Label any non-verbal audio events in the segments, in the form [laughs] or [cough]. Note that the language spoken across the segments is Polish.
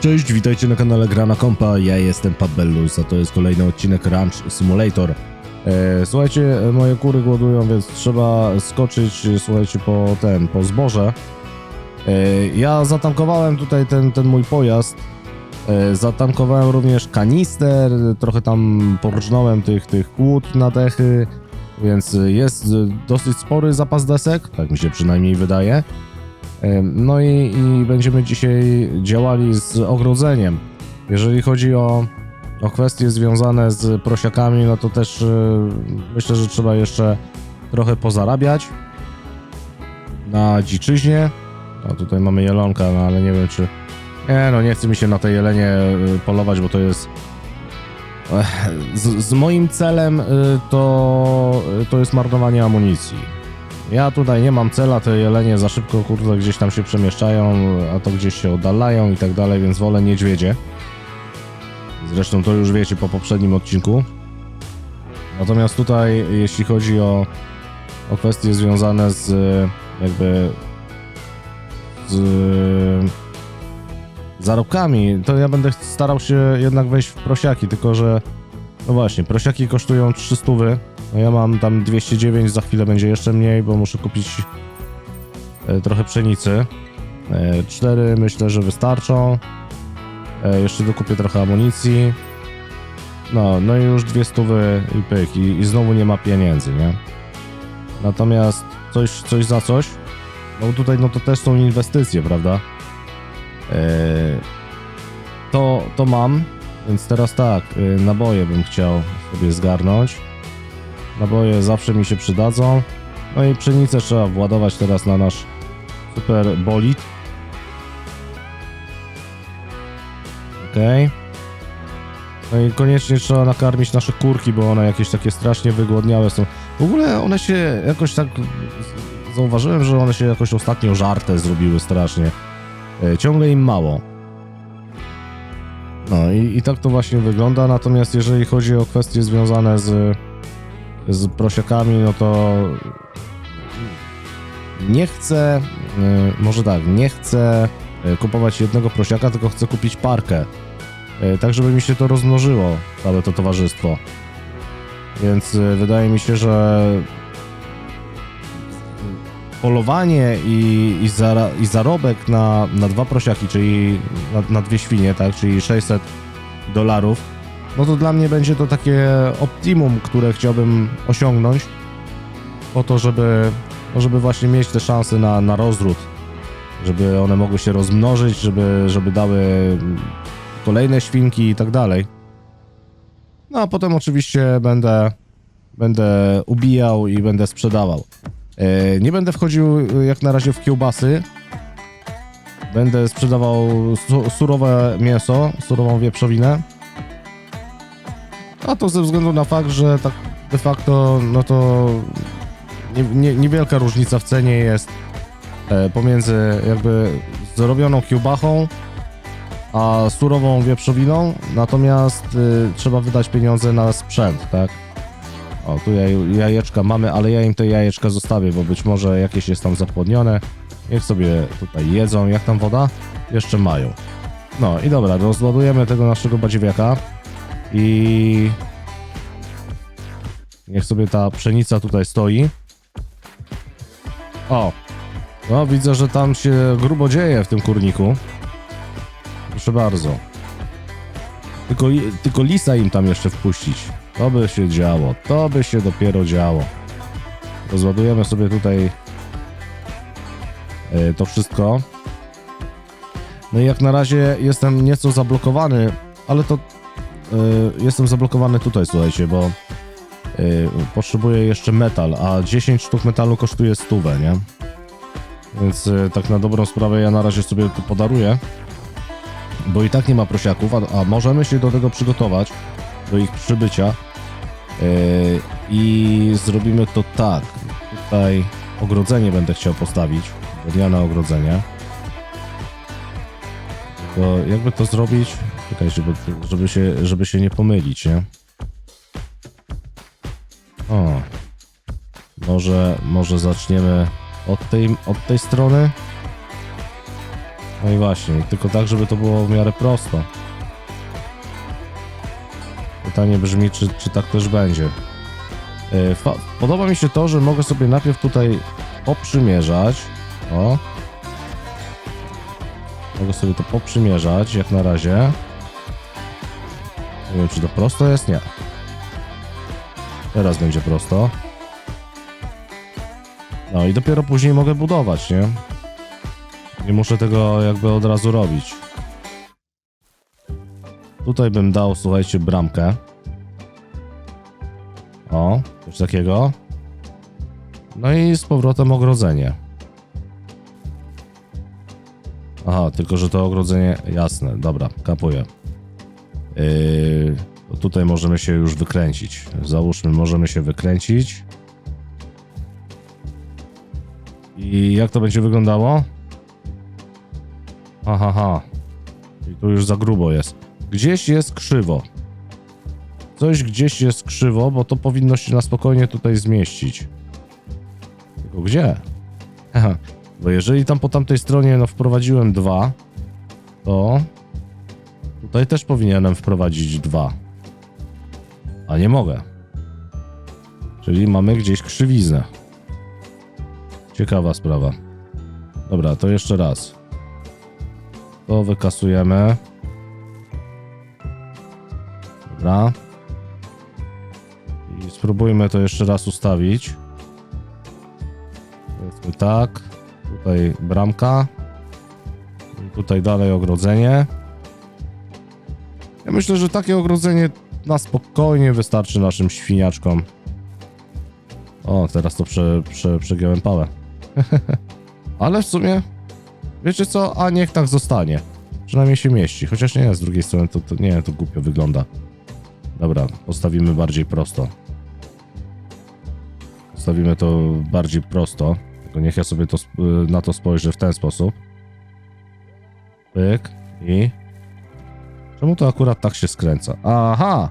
Cześć, witajcie na kanale Grana Kompa, ja jestem Pat Bellus, a to jest kolejny odcinek Ranch Simulator. E, słuchajcie, moje kury głodują, więc trzeba skoczyć, słuchajcie, po ten, po zboże. E, ja zatankowałem tutaj ten, ten mój pojazd, e, zatankowałem również kanister, trochę tam porżnąłem tych, tych kłód na dechy, więc jest dosyć spory zapas desek, tak mi się przynajmniej wydaje. No i, i będziemy dzisiaj działali z ogrodzeniem. Jeżeli chodzi o, o kwestie związane z prosiakami, no to też y, myślę, że trzeba jeszcze trochę pozarabiać na dziczyźnie. O, tutaj mamy jelonka, no ale nie wiem czy... Nie, no nie chce mi się na tej jelenie y, polować, bo to jest... Z, z moim celem y, to, to jest marnowanie amunicji. Ja tutaj nie mam cela, te jelenie za szybko kurde gdzieś tam się przemieszczają, a to gdzieś się oddalają i tak dalej, więc wolę niedźwiedzie. Zresztą to już wiecie po poprzednim odcinku. Natomiast tutaj, jeśli chodzi o, o kwestie związane z jakby z zarobkami, to ja będę starał się jednak wejść w prosiaki, tylko że no właśnie, prosiaki kosztują 300 no ja mam tam 209, za chwilę będzie jeszcze mniej, bo muszę kupić e, trochę pszenicy. E, cztery myślę, że wystarczą. E, jeszcze dokupię trochę amunicji. No, no i już dwie stówy i pyk. I, I znowu nie ma pieniędzy, nie? Natomiast coś, coś za coś. No tutaj no to też są inwestycje, prawda? To, to mam, więc teraz tak, naboje bym chciał sobie zgarnąć. Naboje zawsze mi się przydadzą. No i pszenicę trzeba władować teraz na nasz super bolid. Okej. No i koniecznie trzeba nakarmić nasze kurki, bo one jakieś takie strasznie wygłodniałe są. W ogóle one się jakoś tak... Zauważyłem, że one się jakoś ostatnio żarte zrobiły strasznie. E, Ciągle im mało. No i, i tak to właśnie wygląda, natomiast jeżeli chodzi o kwestie związane z z prosiakami, no to nie chcę, y, może tak, nie chcę y, kupować jednego prosiaka, tylko chcę kupić parkę. Y, Tak, żeby mi się to rozmnożyło, całe to towarzystwo. Więc wydaje mi się, że polowanie i, i, zara, i zarobek na, na dwa prosiaki, czyli na, na dwie świnie, tak, czyli 600 dolarów, no to dla mnie będzie to takie optimum, które chciałbym osiągnąć po to, żeby, no żeby właśnie mieć te szanse na, na rozród, żeby one mogły się rozmnożyć, żeby, żeby dały kolejne świnki i tak dalej. No a potem oczywiście będę, będę ubijał i będę sprzedawał. E, Nie będę wchodził e, jak na razie w kiełbasy. Będę sprzedawał su surowe mięso, surową wieprzowinę. A to ze względu na fakt, że tak de facto, no to nie, nie, niewielka różnica w cenie jest e, pomiędzy jakby zrobioną kiełbachą a surową wieprzowiną, natomiast y, trzeba wydać pieniądze na sprzęt, tak? O, tu jaj, jajeczka mamy, ale ja im te jajeczka zostawię, bo być może jakieś jest tam zapłodnione. Niech sobie tutaj jedzą. Jak tam woda? Jeszcze mają. No i dobra, rozładujemy tego naszego badziewiaka. I niech sobie ta pszenica tutaj stoi. O! No, widzę, że tam się grubo dzieje w tym kurniku. Proszę bardzo. Tylko, tylko lisa im tam jeszcze wpuścić. To by się działo. To by się dopiero działo. Rozładujemy sobie tutaj e, to wszystko. No i jak na razie jestem nieco zablokowany, ale to y, jestem zablokowany tutaj, słuchajcie, bo y, potrzebuję jeszcze metal, a 10 sztuk metalu kosztuje stówę, nie? Więc y, tak na dobrą sprawę ja na razie sobie to podaruję, bo i tak nie ma prosiaków, a, a możemy się do tego przygotować, do ich przybycia y, i zrobimy to tak. Tutaj ogrodzenie będę chciał postawić, drewniane ogrodzenie. To jakby to zrobić? Czekaj, żeby, żeby, się, żeby się nie pomylić, nie? O. Może, może zaczniemy od tej, od tej strony? No i właśnie, tylko tak, żeby to było w miarę prosto. Pytanie brzmi, czy, czy tak też będzie. E, podoba mi się to, że mogę sobie najpierw tutaj poprzymierzać. O. Mogę sobie to poprzymierzać, jak na razie. Nie wiem, czy to prosto jest? Nie. Teraz będzie prosto. No i dopiero później mogę budować, nie? Nie muszę tego jakby od razu robić. Tutaj bym dał, słuchajcie, bramkę. O, coś takiego. No i z powrotem ogrodzenie. Aha, tylko że to ogrodzenie jasne. Dobra, kapuję. Yy, tutaj możemy się już wykręcić. Załóżmy, możemy się wykręcić. I jak to będzie wyglądało? Aha, ha. I tu już za grubo jest. Gdzieś jest krzywo. Coś gdzieś jest krzywo, bo to powinno się na spokojnie tutaj zmieścić. Tylko gdzie? [laughs] Bo jeżeli tam po tamtej stronie no wprowadziłem dwa, to tutaj też powinienem wprowadzić dwa. A nie mogę. Czyli mamy gdzieś krzywiznę. Ciekawa sprawa. Dobra, to jeszcze raz. To wykasujemy. Dobra. I spróbujmy to jeszcze raz ustawić. Powiedzmy tak. Tutaj bramka. I tutaj dalej ogrodzenie. Ja myślę, że takie ogrodzenie na spokojnie wystarczy naszym świniaczkom. O, teraz to prze, prze, przegiąłem pałę. [laughs] Ale w sumie, wiecie co? A niech tak zostanie. Przynajmniej się mieści. Chociaż nie, z drugiej strony to, to nie, to głupio wygląda. Dobra, postawimy bardziej prosto. Postawimy to bardziej prosto. Tylko niech ja sobie to, y, na to spojrzę w ten sposób. Pyk i... Czemu to akurat tak się skręca? Aha!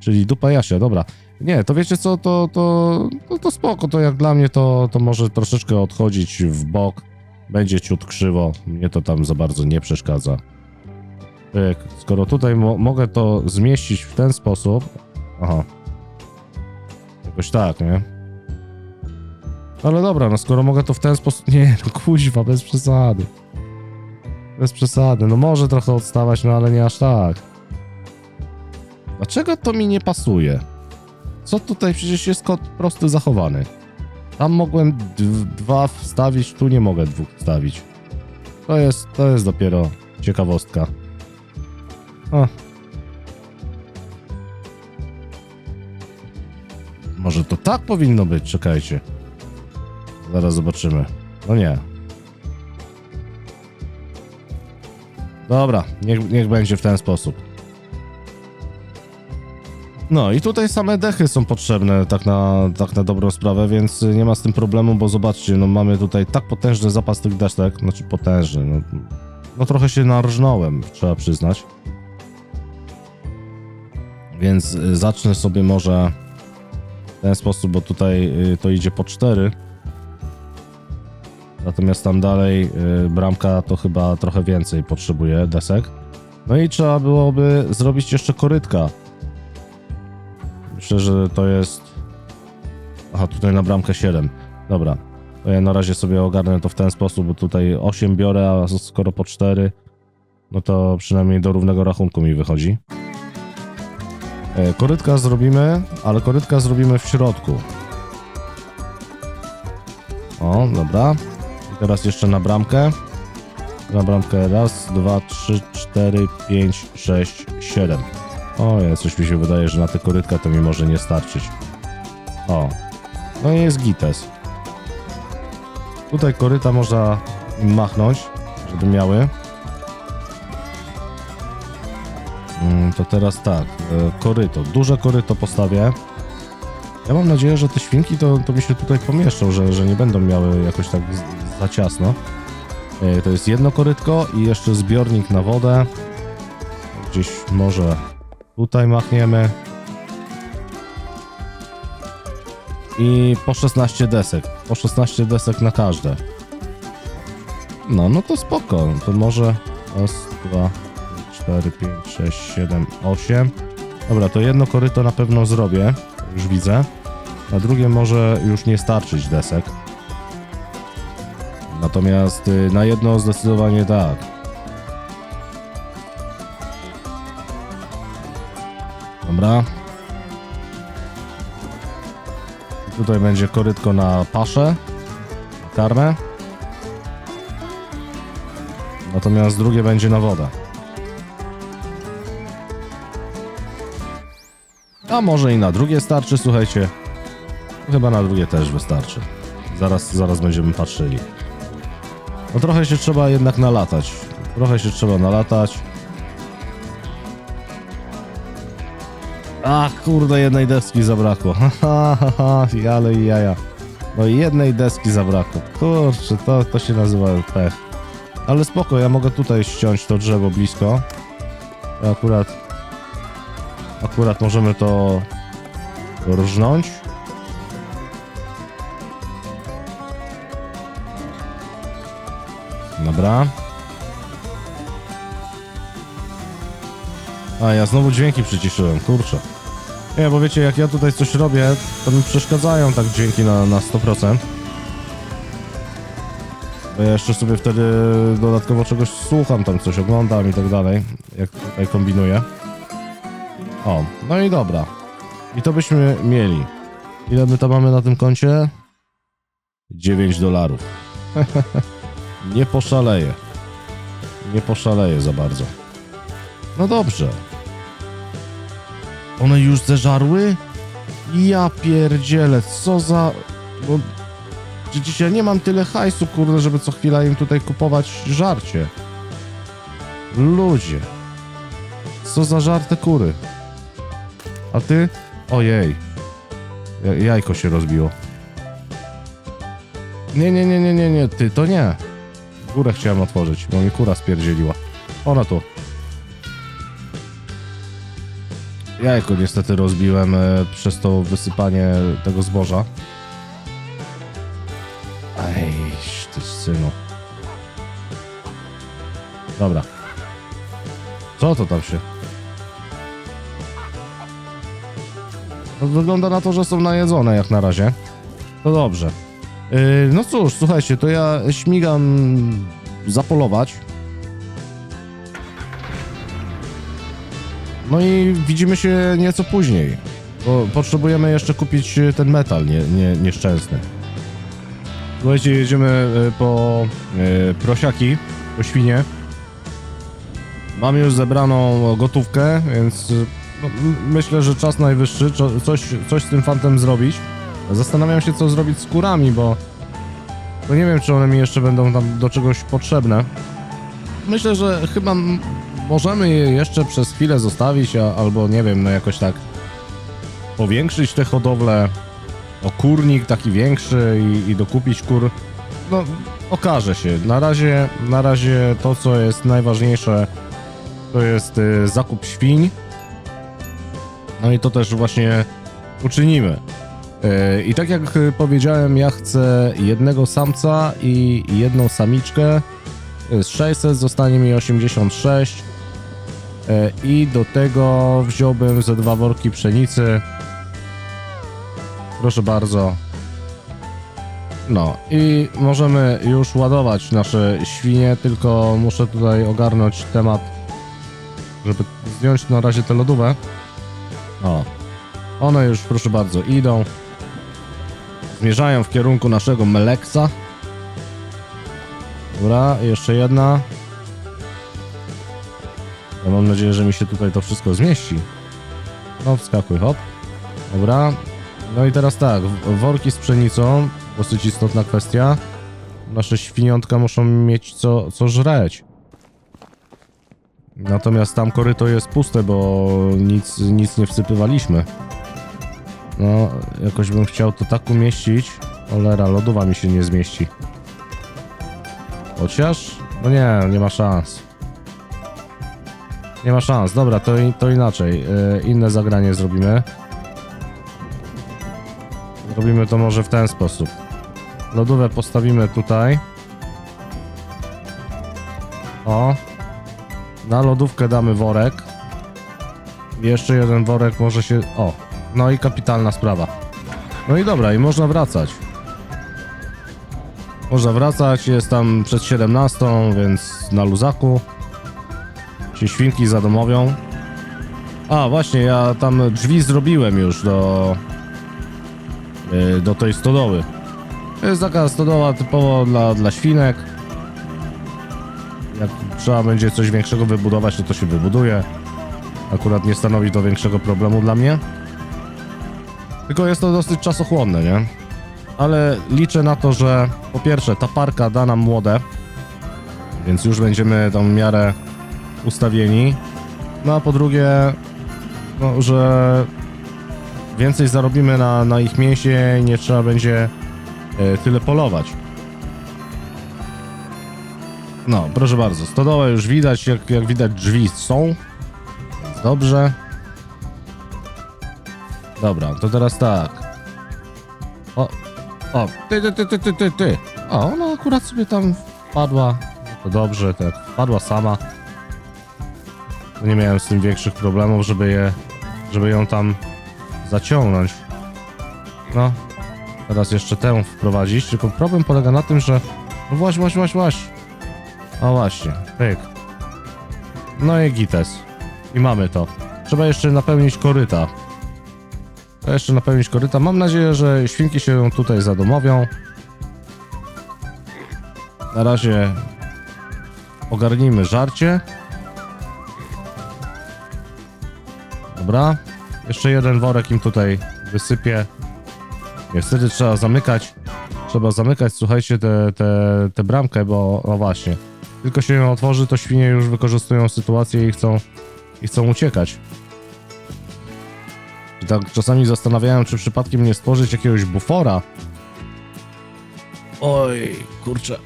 Czyli dupa Jasia, dobra. Nie, to wiecie co, to, to, to, to spoko, to jak dla mnie to, to może troszeczkę odchodzić w bok. Będzie ciut krzywo, mnie to tam za bardzo nie przeszkadza. Pyk. Skoro tutaj mo mogę to zmieścić w ten sposób... Aha. Jakoś tak, nie? Ale dobra, no skoro mogę to w ten sposób... [laughs] Nie, no kuźwa, bez przesady. Bez przesady, no może trochę odstawać, no ale nie aż tak. Dlaczego to mi nie pasuje? Co tutaj? Przecież jest kod prosty zachowany. Tam mogłem dwa wstawić, tu nie mogę dwóch wstawić. To jest, to jest dopiero ciekawostka. O. Może to tak powinno być, czekajcie. Zaraz zobaczymy. No nie. Dobra, niech, niech będzie w ten sposób. No i tutaj same dechy są potrzebne tak na, tak na dobrą sprawę, więc nie ma z tym problemu, bo zobaczcie, no mamy tutaj tak potężny zapas tych desek, znaczy potężny, no, no trochę się narżnąłem, trzeba przyznać. Więc y, zacznę sobie może w ten sposób, bo tutaj y, to idzie po cztery. Natomiast tam dalej y, bramka to chyba trochę więcej potrzebuje desek. No i trzeba byłoby zrobić jeszcze korytka. Myślę, że to jest... Aha, tutaj na bramkę 7. Dobra. To ja na razie sobie ogarnę to w ten sposób, bo tutaj 8 biorę, a skoro po 4, no to przynajmniej do równego rachunku mi wychodzi. E, Korytka zrobimy, ale korytka zrobimy w środku. O, dobra. Teraz jeszcze na bramkę. Na bramkę raz, dwa, trzy, cztery, pięć, sześć, siedem. O, ja coś mi się wydaje, że na te korytka to mi może nie starczyć. O, no i jest gites. Tutaj koryta można machnąć, żeby miały. Mm, To teraz tak, e, koryto, duże koryto postawię. Ja mam nadzieję, że te świnki to, to mi się tutaj pomieszczą, że, że nie będą miały jakoś tak za ciasno. E, To jest jedno korytko i jeszcze zbiornik na wodę. Gdzieś może tutaj machniemy. I po 16 desek. Po 16 desek na każde. No, no to spoko. To może raz, dwa, trzy, cztery, pięć, sześć, siedem, osiem. Dobra, to jedno koryto na pewno zrobię. Już widzę. Na drugie może już nie starczyć desek. Natomiast y, na jedno zdecydowanie tak. Dobra. Tutaj będzie korytko na paszę, karmę. Natomiast drugie będzie na wodę. A może i na drugie starczy, słuchajcie. Chyba na drugie też wystarczy. Zaraz, zaraz będziemy patrzyli. No trochę się trzeba jednak nalatać. Trochę się trzeba nalatać. Ach, kurde, jednej deski zabrakło. [laughs] Ha, ha, ha, ale i jaja. No i jednej deski zabrakło. Kurczę, to, to się nazywa pech. Ale spoko, ja mogę tutaj ściąć to drzewo blisko. Akurat... Akurat możemy to rżnąć. Dobra. A, ja znowu dźwięki przyciszyłem, kurczę. Nie, bo wiecie, jak ja tutaj coś robię, to mi przeszkadzają tak dźwięki na, na 100%. Bo ja jeszcze sobie wtedy dodatkowo czegoś słucham, tam coś oglądam i tak dalej, jak tutaj kombinuję. O, no i dobra. I to byśmy mieli. Ile my to mamy na tym koncie? 9 dolarów. [laughs] Nie poszaleję. Nie poszaleję za bardzo. No dobrze. One już zeżarły? Ja pierdzielę, co za... Bo... Przecież ja nie mam tyle hajsu, kurde, żeby co chwila im tutaj kupować żarcie. Ludzie. Co za żarte kury. A ty? Ojej. Ja- Jajko się rozbiło. Nie, nie, nie, nie, nie, nie, ty, to nie. Górę chciałem otworzyć, bo mi kura spierdzieliła. Ona tu. Jajko niestety rozbiłem e, przez to wysypanie tego zboża. Ej, ty synu. Dobra. Co to tam się... Wygląda na to, że są najedzone jak na razie. To dobrze. Yy, no cóż, słuchajcie, to ja śmigam zapolować. No i widzimy się nieco później. Bo potrzebujemy jeszcze kupić e, ten metal nie, nie, nieszczęsny. Słuchajcie, jedziemy e, po e, prosiaki, po świnie. Mam już zebraną gotówkę, więc no, myślę, że czas najwyższy coś, coś z tym fantem zrobić. Zastanawiam się, co zrobić z kurami, bo nie wiem, czy one mi jeszcze będą tam do czegoś potrzebne. Myślę, że chyba możemy je jeszcze przez chwilę zostawić, a, albo nie wiem, no jakoś tak powiększyć tę hodowlę o kurnik taki większy i, i dokupić kur. No, okaże się. Na razie, na razie to, co jest najważniejsze, to jest y, zakup świń. No i to też właśnie uczynimy. E, I tak jak y, powiedziałem, ja chcę jednego samca i jedną samiczkę. To jest 600, zostanie mi 86. E, I do tego wziąłbym ze dwa worki pszenicy. Proszę bardzo. No i możemy już ładować nasze świnie, tylko muszę tutaj ogarnąć temat, żeby zdjąć na razie tę lodówę. O, one już proszę bardzo idą. Zmierzają w kierunku naszego Meleksa. Dobra, jeszcze jedna. Ja mam nadzieję, że mi się tutaj to wszystko zmieści. No, wskakuj, hop. Dobra. No i teraz tak, worki z pszenicą, dosyć istotna kwestia. Nasze świniątka muszą mieć co, co żreć. Natomiast tam koryto jest puste, bo nic, nic nie wsypywaliśmy. No, jakoś bym chciał to tak umieścić. Olera, lodowa mi się nie zmieści. Chociaż? No nie, nie ma szans. Nie ma szans. Dobra, to, to inaczej. Yy, inne zagranie zrobimy. Zrobimy to może w ten sposób. Lodówę postawimy tutaj. O. Na lodówkę damy worek. Jeszcze jeden worek może się... O. No i kapitalna sprawa. No i dobra, i można wracać. Można wracać, jest tam przed 17, więc na luzaku się świnki zadomowią. A, właśnie, ja tam drzwi zrobiłem już do... yy, do tej stodoły. To jest taka stodoła typowo dla, dla świnek. Jak trzeba będzie coś większego wybudować, to to się wybuduje. Akurat nie stanowi to większego problemu dla mnie. Tylko jest to dosyć czasochłonne, nie? Ale liczę na to, że po pierwsze ta parka da nam młode, więc już będziemy tą miarę ustawieni. No a po drugie, no, że więcej zarobimy na, na ich mięsie i nie trzeba będzie e, tyle polować. No, proszę bardzo, stodołę już widać, jak, jak widać drzwi są. Dobrze. Dobra, to teraz tak. O, o, ty, ty, ty, ty, ty, ty, ty. Ona akurat sobie tam wpadła. No To dobrze, tak, wpadła sama. Nie miałem z tym większych problemów, żeby je, żeby ją tam zaciągnąć. No, teraz jeszcze tę wprowadzić, tylko problem polega na tym, że... No właśnie, właśnie, właśnie, właśnie. O właśnie, pyk. No i gites. I mamy to. Trzeba jeszcze napełnić koryta. Jeszcze napełnić koryta. Mam nadzieję, że świnki się tutaj zadomowią. Na razie ogarnijmy żarcie. Dobra. Jeszcze jeden worek im tutaj wysypię. Niestety trzeba zamykać. Trzeba zamykać, słuchajcie, tę te, te, te bramkę, bo no właśnie. Tylko się ją otworzy, to świnie już wykorzystują sytuację i chcą, i chcą uciekać. Tak czasami zastanawiałem, czy przypadkiem nie stworzyć jakiegoś bufora. Oj, kurczę.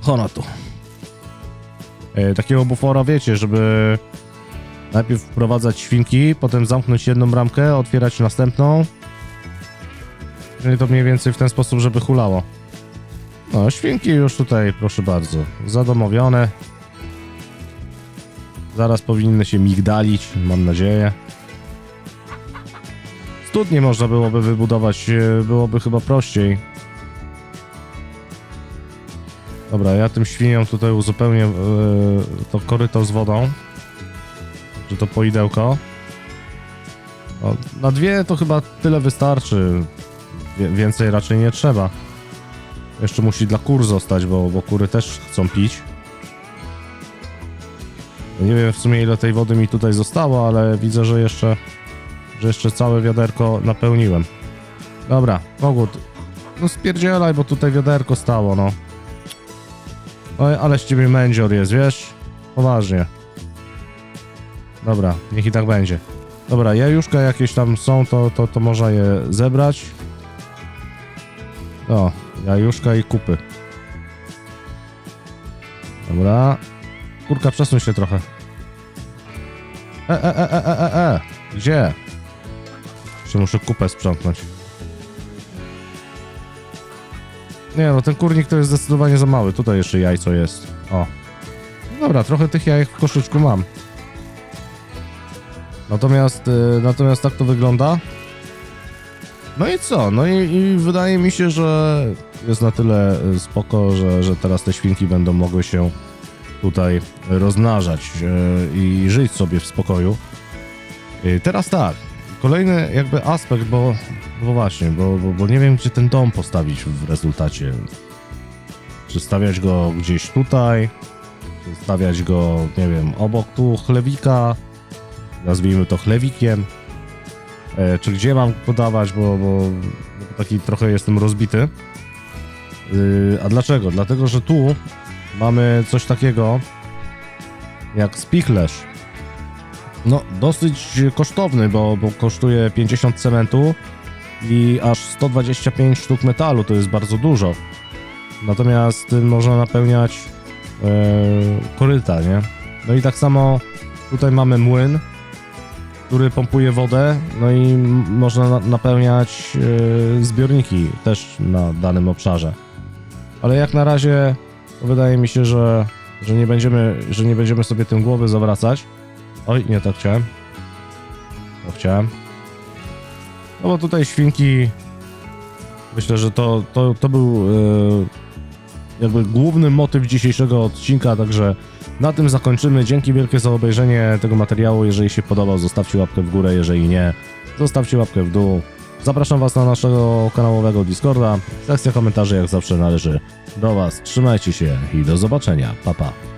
Chona tu. E, takiego bufora, wiecie, żeby najpierw wprowadzać świnki, potem zamknąć jedną bramkę, otwierać następną. Czyli to mniej więcej w ten sposób, żeby hulało. No, świnki już tutaj, proszę bardzo, zadomowione. Zaraz powinny się migdalić, mam nadzieję. Studnie można byłoby wybudować, e, byłoby chyba prościej. Dobra, ja tym świniom tutaj uzupełnię e, to koryto z wodą. Czy to poidełko. Na dwie to chyba tyle wystarczy. Wie, więcej raczej nie trzeba. Jeszcze musi dla kur zostać, bo, bo kury też chcą pić. Nie wiem w sumie ile tej wody mi tutaj zostało, ale widzę, że jeszcze, że jeszcze całe wiaderko napełniłem. Dobra, Kogut, no spierdzielaj, bo tutaj wiaderko stało, no. Oj, ale z ciebie mędzior jest, wiesz? Poważnie. Dobra, niech i tak będzie. Dobra, jajuszka jakieś tam są, to, to, to można je zebrać. O, jajuszka i kupy. Dobra. Kurka, przesuń się trochę. E, e, e, e, e, e, e. Gdzie? Jeszcze muszę kupę sprzątnąć. Nie no, ten kurnik to jest zdecydowanie za mały. Tutaj jeszcze jajco jest. O. Dobra, trochę tych jajek w koszyczku mam. Natomiast, y, natomiast tak to wygląda. No i co? No i, i wydaje mi się, że jest na tyle y, spoko, że, że teraz te świnki będą mogły się tutaj rozmnażać y, i żyć sobie w spokoju. Y, Teraz tak, kolejny jakby aspekt, bo, bo właśnie, bo, bo, bo nie wiem, gdzie ten dom postawić w rezultacie. Czy stawiać go gdzieś tutaj, czy stawiać go, nie wiem, obok tu chlewika, nazwijmy to chlewikiem, e, czy gdzie mam podawać, bo, bo, taki trochę jestem rozbity. Yy, a dlaczego? Dlatego, że tu mamy coś takiego jak spichlerz. No, dosyć kosztowny, bo, bo kosztuje 50 cementu i aż 125 sztuk metalu, to jest bardzo dużo. Natomiast tym można napełniać e, koryta, nie? No i tak samo tutaj mamy młyn, który pompuje wodę, no i można na- napełniać e, zbiorniki też na danym obszarze. Ale jak na razie wydaje mi się, że że nie będziemy, że nie będziemy sobie tym głowy zawracać. Oj, nie tak chciałem. To chciałem. No bo tutaj świnki, myślę, że to, to, to był e, jakby główny motyw dzisiejszego odcinka, także na tym zakończymy. Dzięki wielkie za obejrzenie tego materiału. Jeżeli się podobał, zostawcie łapkę w górę, jeżeli nie, zostawcie łapkę w dół. Zapraszam Was na naszego kanałowego Discorda. Sekcja komentarzy jak zawsze należy do Was. Trzymajcie się i do zobaczenia. Pa, pa.